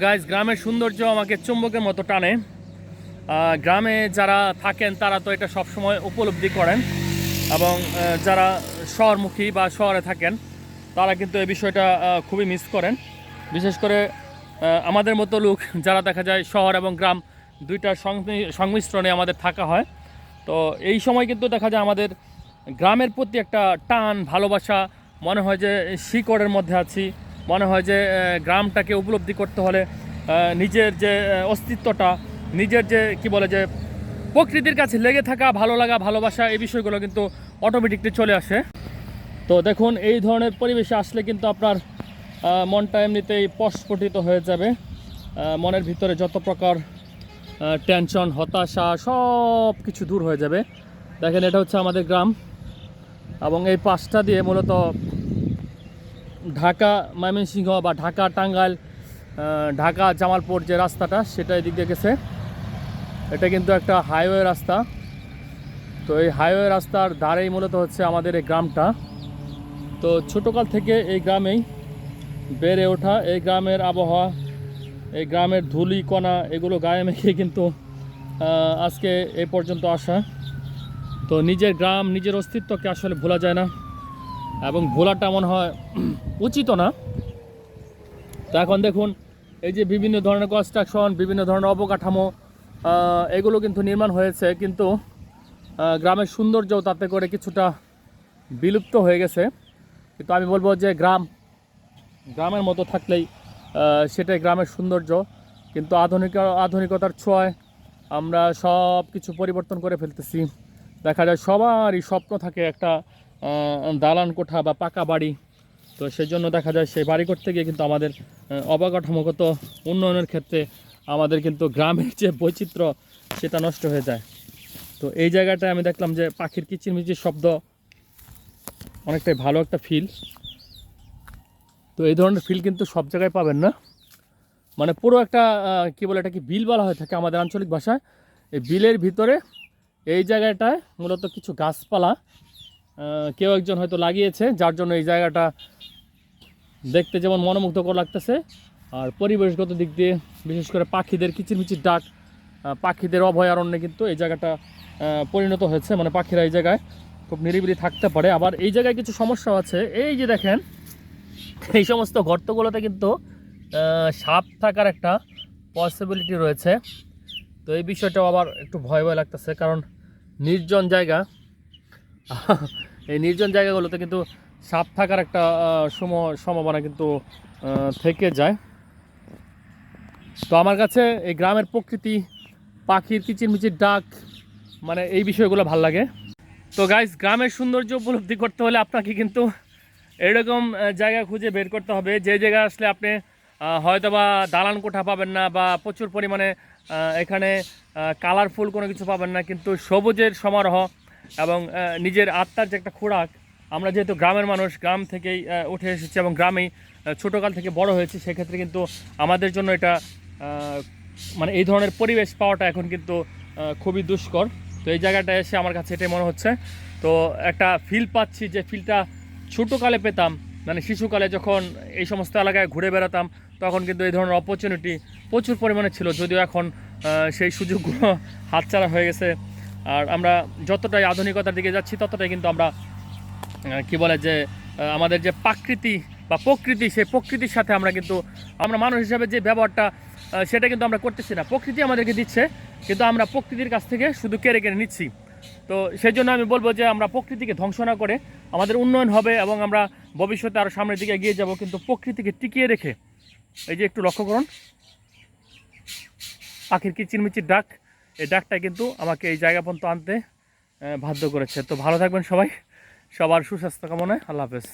Guys গ্রামের সৌন্দর্য আমাকে চুম্বকের মতো টানে। গ্রামে যারা থাকেন, তারা তো এটা সবসময় উপলব্ধি করেন। এবং যারা শহরমুখী বা শহরে থাকেন, তারা কিন্তু এই বিষয়টা খুবই মিস করেন। বিশেষ করে আমাদের মতো লোক যারা দেখা যায় শহর এবং গ্রাম দুইটার সংমি- সংমিশ্রণে আমাদের থাকা হয়। তো এই সময় কিন্তু দেখা যায় আমাদের গ্রামের প্রতি একটা টান, ভালোবাসা, মনে হয় যে শিকড়ের মধ্যে আছি। মনে হয় যে গ্রামটাকে উপলব্ধি করতে হলে নিজের যে অস্তিত্বটা, নিজের যে, কি বলে যে, প্রকৃতির কাছে লেগে থাকা, ভালো লাগা, ভালোবাসা, এই বিষয়গুলো কিন্তু অটোমেটিকলি চলে আসে। তো দেখুন, এই ধরনের পরিবেশে আসলে কিন্তু আপনার মনটা এমনিতেই প্রস্ফুটিত হয়ে যাবে। মনের ভিতরে যত প্রকার টেনশন হতাশা সব কিছু দূর হয়ে যাবে। দেখেন, এটা হচ্ছে আমাদের গ্রাম এবং এই পাশটা দিয়ে মূলত ঢাকা ময়মনসিংহ বা ঢাকা টাঙ্গাইল ঢাকা জামালপুর যে রাস্তাটা, সেটা এদিক দিয়ে গেছে। এটা কিন্তু একটা হাইওয়ে রাস্তা। তো এই হাইওয়ে রাস্তার ধারেই মূলত হচ্ছে আমাদের এই গ্রামটা। তো ছোটোকাল থেকে এই গ্রামেই বেড়ে ওঠা, এই গ্রামের আবহাওয়া, এই গ্রামের ধুলি, কণা, এগুলো গায়ে মেখে কিন্তু আজকে এ পর্যন্ত আসা। তো নিজের গ্রাম, নিজের অস্তিত্বকে আসলে ভোলা যায় না। এবং ভোলাটা মনে হয় উচিত না। তো এখন দেখুন, এই যে বিভিন্ন ধরনের কনস্ট্রাকশন বিভিন্ন ধরনের অবকাঠামো এগুলো কিন্তু নির্মাণ হয়েছে, কিন্তু গ্রামের সৌন্দর্য তাতে করে কিছুটা বিলুপ্ত হয়ে গেছে। কিন্তু আমি বলব যে গ্রাম, গ্রামের মতো থাকলেই সেটাই গ্রামের সৌন্দর্য। কিন্তু আধুনিক, আধুনিকতার ছোঁয়ায় আমরা সব কিছু পরিবর্তন করে ফেলতেছি। দেখা যায় সবারই স্বপ্ন থাকে একটা দালান কোঠা বা পাকা বাড়ি। তো সেই জন্য দেখা যায় সেই বাড়ি করতে গিয়ে কিন্তু আমাদের অবকাঠামোগত উন্নয়নের ক্ষেত্রে আমাদের কিন্তু গ্রামের যে বৈচিত্র্য, সেটা নষ্ট হয়ে যায়। তো এই জায়গাটায় আমি দেখলাম যে পাখির কিচিরমিচির শব্দ অনেকটাই ভালো একটা ফিল তো এই ধরনের ফিল কিন্তু সব জায়গায় পাবেন না। মানে পুরো একটা কি বলে এটা কি বিল বলা হয়ে থাকে আমাদের আঞ্চলিক ভাষায়। এই বিলের ভিতরে এই জায়গাটায় মূলত কিছু গাছপালা কেউ একজন হয়তো লাগিয়েছে, যার জন্য এই জায়গাটা দেখতে যেমন মনোমুগ্ধকর লাগতেছে। আর পরিবেশগত দিক দিয়ে বিশেষ করে পাখিদের কিচিরমিচির ডাক পাখিদের অভয়ারণ্যে কিন্তু এই জায়গাটা পরিণত হয়েছে। মানে পাখিরা এই জায়গায় খুব নিরিবিলি থাকতে পারে। আবার এই জায়গায় কিছু সমস্যা আছে। এই যে দেখেন, এই সমস্ত গর্তগুলোতে কিন্তু সাপ থাকার একটা পসিবিলিটি রয়েছে। তো এই বিষয়টাও আবার একটু ভয় ভয় লাগতেছে, কারণ নির্জন জায়গা। এই নির্জন জায়গাগুলোতে কিন্তু সাপ থাকার একটা সম- সম্ভাবনা কিন্তু থেকে যায়। তো আমার কাছে এই গ্রামের প্রকৃতি, পাখির কিচিরমিচির ডাক মানে এই বিষয়গুলো ভালো লাগে। তো গাইস গ্রামের সৌন্দর্য উপলব্ধি করতে হলে আপনাকে কিন্তু এরকম জায়গা খুঁজে বের করতে হবে। যে জায়গা আসলে আপনি হয়তো বা দালান কোঠা পাবেন না বা প্রচুর পরিমাণে এখানে কালারফুল কোনো কিছু পাবেন না, কিন্তু সবুজের সমারোহ এবং নিজের আত্মার যে একটা খোরাক, আমরা যেহেতু গ্রামের মানুষ, গ্রাম থেকেই উঠে এসেছি এবং গ্রামেই ছোটোকাল থেকে বড় হয়েছি, সেক্ষেত্রে কিন্তু আমাদের জন্য এটা মানে এই ধরনের পরিবেশ পাওয়াটা এখন কিন্তু খুবই দুষ্কর। তো এই জায়গাটায় এসে আমার কাছে এটাই মনে হচ্ছে। তো একটা ফিল পাচ্ছি যে ফিলটা ছোটোকালে পেতাম মানে শিশুকালে যখন এই সমস্ত এলাকায় ঘুরে বেড়াতাম, তখন কিন্তু এই ধরনের অপরচুনিটি প্রচুর পরিমাণে ছিল। যদিও এখন সেই সুযোগগুলো হাতছাড়া হয়ে গেছে। আর আমরা যতটাই আধুনিকতার দিকে যাচ্ছি, ততটাই কিন্তু আমরা কি বলে যে আমাদের যে প্রাকৃতি বা প্রকৃতি, সেই প্রকৃতির সাথে আমরা কিন্তু, আমরা মানুষ হিসাবে যে ব্যবহারটা সেটা কিন্তু আমরা করতেছি না। প্রকৃতি আমাদেরকে দিচ্ছে, কিন্তু আমরা প্রকৃতির কাছ থেকে শুধু কেড়ে কেড়ে নিচ্ছি। তো সেই জন্য আমি বলব যে, আমরা প্রকৃতিকে ধ্বংস না করে আমাদের উন্নয়ন হবে এবং আমরা ভবিষ্যতে আরও সামনের দিকে এগিয়ে যাব, কিন্তু প্রকৃতিকে টিকিয়ে রেখে, এই যে একটু লক্ষ্য করুন। পাখির কিচিরমিচির ডাক এই ডাকটা কিন্তু আমাকে এই জায়গা পর্যন্ত আনতে বাধ্য করেছে। তো ভালো থাকবেন সবাই। সবার সুস্বাস্থ্য কামনায় আল্লাহ হাফেজ।